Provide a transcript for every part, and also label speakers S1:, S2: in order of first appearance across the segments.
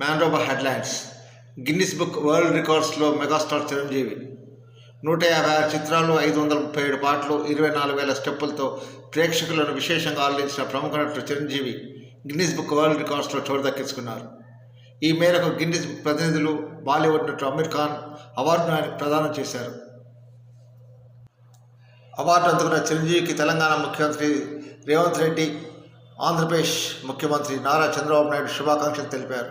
S1: మ్యాన్రోబా headlines. Guinness book world రికార్డ్స్లో megastar Chiranjeevi. నూట యాభై ఆరు చిత్రాలు ఐదు వందల ముప్పై ఏడు పాటలు ఇరవై నాలుగు వేల స్టెప్పులతో ప్రేక్షకులను విశేషంగా ఆలోచించిన ప్రముఖ నటుడు చిరంజీవి గిన్నిస్ బుక్ వరల్డ్ రికార్డ్స్లో చోటు దక్కించుకున్నారు. ఈ మేరకు గిన్నిస్ బుక్ ప్రతినిధులు బాలీవుడ్ నటుడు అమీర్ ఖాన్ అవార్డును ఆయనకు ప్రదానం చేశారు. అవార్డు అందుకున్న చిరంజీవికి తెలంగాణ ముఖ్యమంత్రి రేవంత్ రెడ్డి ఆంధ్రప్రదేశ్ ముఖ్యమంత్రి నారా చంద్రబాబు నాయుడు శుభాకాంక్షలు తెలిపారు.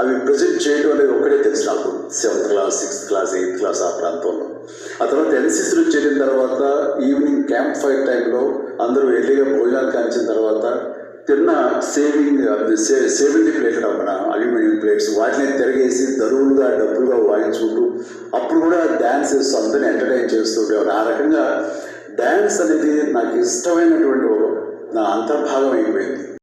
S2: అవి ప్రజెంట్ చేయడం అనేది ఒకటే తెలుసు నాకు. Seventh class sixth class eighth class ఆ ప్రాంతంలో. ఆ తర్వాత ఎన్సీసీలో చేరిన తర్వాత ఈవినింగ్ క్యాంప్ ఫైర్ టైంలో అందరూ ఎర్లీగా భోజనాలు కాల్చిన తర్వాత తిన్న సేవింగ్ సే సేవింగ్ ప్లేట్లు మన అల్యూమినియం ప్లేట్స్ వాటిని తిరగేసి దరువులుగా డబ్బులుగా వాయించుకుంటూ అప్పుడు కూడా డ్యాన్స్ చేస్తూ అందరిని ఎంటర్టైన్ చేస్తుండేవారు ఆ రకంగా డ్యాన్స్ అనేది నాకు ఇష్టమైనటువంటి ఒక నా అంతర్భాగం అయిపోయింది.